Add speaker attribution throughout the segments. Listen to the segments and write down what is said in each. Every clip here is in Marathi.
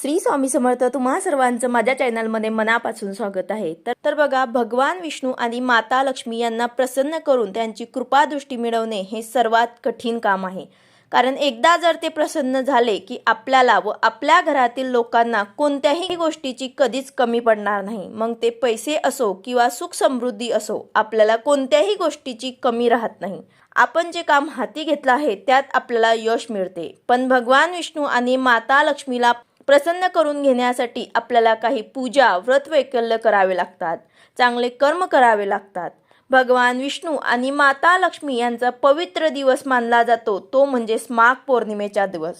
Speaker 1: श्री स्वामी समर्थ तुम्हा सर्वांचं माझ्या चॅनलमध्ये मनापासून स्वागत आहे. तर तर बघा भगवान विष्णू आणि माता लक्ष्मी यांना प्रसन्न करून त्यांची कृपादृष्टी मिळवणे हे सर्वात कठीण काम आहे. कारण एकदा जर ते प्रसन्न झाले की आपल्याला व आपल्या घरातील लोकांना कोणत्याही गोष्टीची कधीच कमी पडणार नाही. मग ते पैसे असो किंवा सुख समृद्धी असो आपल्याला कोणत्याही गोष्टीची कमी राहत नाही. आपण जे काम हाती घेतलं आहे त्यात आपल्याला यश मिळते. पण भगवान विष्णू आणि माता लक्ष्मीला प्रसन्न करून घेण्यासाठी आपल्याला काही पूजा व्रत वैकल्य करावे लागतात. चांगले कर्म करावे लागतात. भगवान विष्णू आणि माता लक्ष्मी यांचा पवित्र दिवस मानला जातो. तो म्हणजे माघ पौर्णिमेचा दिवस.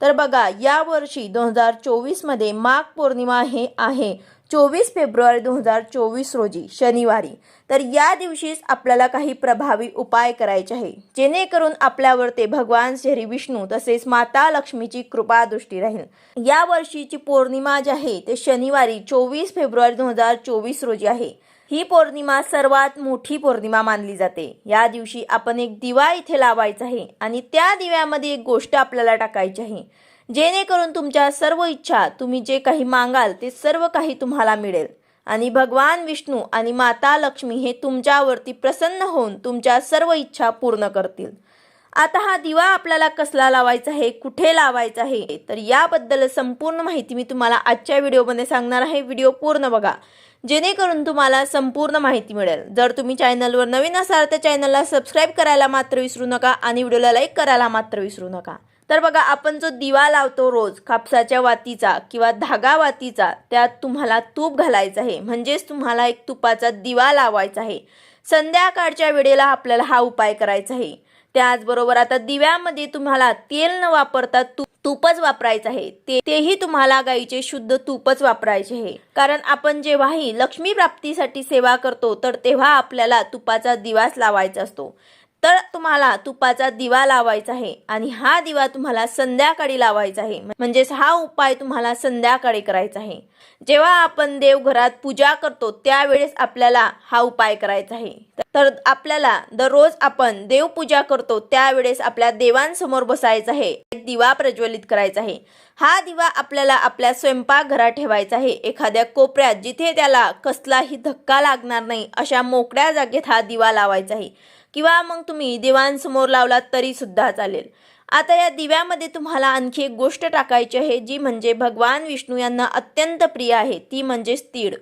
Speaker 1: तर बघा या वर्षी दोन हजार चोवीसमध्ये माघ पौर्णिमा हे आहे. चोवीस फेब्रुवारी दोन हजार चोवीस रोजी शनिवारी. तर या दिवशीच आपल्याला काही प्रभावी उपाय करायचे आहे जेणेकरून आपल्यावर ते भगवान श्री विष्णू तसेच माता लक्ष्मीची कृपा दृष्टी राहील. या वर्षीची पौर्णिमा जी आहे ते शनिवारी चोवीस फेब्रुवारी दोन हजार चोवीस रोजी आहे. ही पौर्णिमा सर्वात मोठी पौर्णिमा मानली जाते. या दिवशी आपण एक दिवा इथे लावायचा आहे आणि त्या दिव्यामध्ये एक गोष्ट आपल्याला टाकायची आहे. जेणेकरून तुमच्या सर्व इच्छा तुम्ही जे काही मागाल ते सर्व काही तुम्हाला मिळेल. आणि भगवान विष्णू आणि माता लक्ष्मी हे तुमच्यावरती प्रसन्न होऊन तुमच्या सर्व इच्छा पूर्ण करतील. आता हा दिवा आपल्याला कसला लावायचा आहे कुठे लावायचा आहे तर याबद्दल संपूर्ण माहिती मी तुम्हाला आजच्या व्हिडिओमध्ये सांगणार आहे. व्हिडिओ पूर्ण बघा. जेणेकरून तुम्हाला संपूर्ण माहिती मिळेल. जर तुम्ही चॅनलवर नवीन असाल तर चॅनलला सबस्क्राईब करायला मात्र विसरू नका आणि व्हिडिओला लाईक करायला मात्र विसरू नका. तर बघा आपण जो दिवा लावतो रोज कापसाच्या वातीचा किंवा धागा वातीचा त्यात तुम्हाला तूप घालायचं आहे. म्हणजेच तुम्हाला एक तुपाचा दिवा लावायचा आहे. संध्याकाळच्या वेळेला आपल्याला हा उपाय करायचा आहे. त्याचबरोबर आता दिव्यामध्ये तुम्हाला तेल न वापरता तूप तूपच वापरायचं आहे. ते तेही तुम्हाला गाईचे शुद्ध तूपच वापरायचे आहे. कारण आपण जेव्हाही लक्ष्मी प्राप्तीसाठी सेवा करतो तर तेव्हा आपल्याला तुपाचा दिवाच लावायचा असतो. तर तुम्हाला तुपाचा दिवा लावायचा आहे आणि हा दिवा तुम्हाला संध्याकाळी लावायचा आहे. म्हणजेच हा उपाय तुम्हाला संध्याकाळी करायचा आहे. जेव्हा आपण देवघरात पूजा करतो त्यावेळेस आपल्याला हा उपाय करायचा आहे. तर आपल्याला दररोज आपण देवपूजा करतो त्यावेळेस आपल्या देवांसमोर बसायचं आहे. एक दिवा प्रज्वलित करायचा आहे. हा दिवा आपल्याला आपल्या स्वयंपाकघरात ठेवायचा आहे. एखाद्या कोपऱ्यात जिथे त्याला कसलाही धक्का लागणार नाही अशा मोकळ्या जागेत हा दिवा लावायचा आहे. किंवा मग तुम्ही देवांसमोर लावलात तरी सुद्धा चालेल. आता या दिव्यामध्ये तुम्हाला आणखी एक गोष्ट टाकायची आहे जी म्हणजे भगवान विष्णू यांना अत्यंत प्रिय आहे ती म्हणजेच तीळ.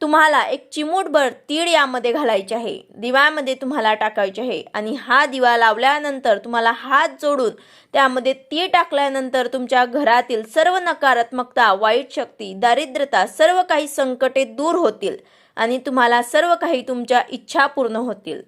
Speaker 1: तुम्हाला एक चिमूटभर तीळ यामध्ये घालायचे आहे दिव्यामध्ये तुम्हाला टाकायचे आहे आणि हा दिवा लावल्यानंतर तुम्हाला हात जोडून त्यामध्ये तीळ टाकल्यानंतर तुमच्या घरातील सर्व नकारात्मकता वाईट शक्ती दारिद्रता सर्व काही संकटे दूर होतील आणि तुम्हाला सर्व काही तुमच्या इच्छा पूर्ण होतील.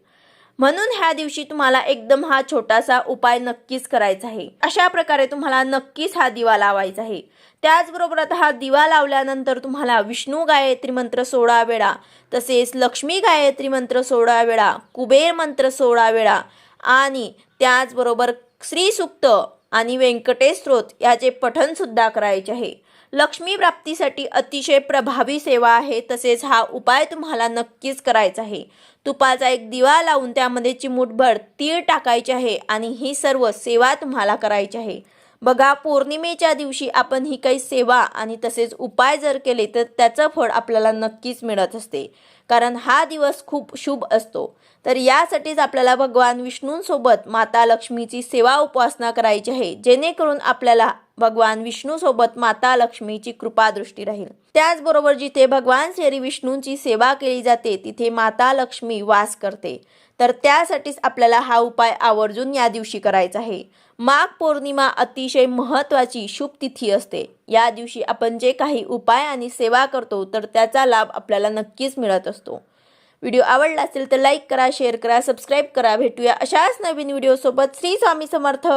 Speaker 1: म्हणून ह्या दिवशी तुम्हाला एकदम हा छोटासा उपाय नक्कीच करायचा आहे. अशा प्रकारे तुम्हाला नक्कीच हा दिवा लावायचा आहे. त्याचबरोबर आता हा दिवा लावल्यानंतर तुम्हाला विष्णू गायत्री मंत्र सोळा वेळा तसेच लक्ष्मी गायत्री मंत्र सोळा वेळा कुबेर मंत्र सोळा वेळा आणि त्याचबरोबर श्रीसुक्त आणि व्यंकटेश स्रोत याचे पठणसुद्धा करायचे आहे. लक्ष्मी प्राप्तीसाठी अतिशय प्रभावी सेवा आहे तसेच हा उपाय तुम्हाला नक्कीच करायचा आहे. तुपाचा एक दिवा लावून त्यामध्ये चिमूटभर तीळ टाकायचे आहे आणि ही सर्व सेवा तुम्हाला करायची आहे. बघा पौर्णिमेच्या दिवशी आपण ही काही सेवा आणि तसेच उपाय जर केले तर त्याचं फळ आपल्याला नक्कीच मिळत असते. कारण हा दिवस खूप शुभ असतो. तर यासाठीच आपल्याला भगवान विष्णूंसोबत माता लक्ष्मीची सेवा उपासना करायची आहे जेणेकरून आपल्याला भगवान विष्णूसोबत माता लक्ष्मीची कृपादृष्टी राहील. त्याचबरोबर जिथे भगवान श्री विष्णूंची सेवा केली जाते तिथे माता लक्ष्मी वास करते. तर त्यासाठीच आपल्याला हा उपाय आवर्जून या दिवशी करायचा आहे. माघ पौर्णिमा अतिशय महत्त्वाची शुभ तिथी असते. या दिवशी आपण जे काही उपाय आणि सेवा करतो तर त्याचा लाभ आपल्याला नक्कीच मिळत असतो. व्हिडिओ आवडला असेल तर लाईक करा शेअर करा सबस्क्राईब करा. भेटूया अशाच नवीन व्हिडिओसोबत. श्री स्वामी समर्थ.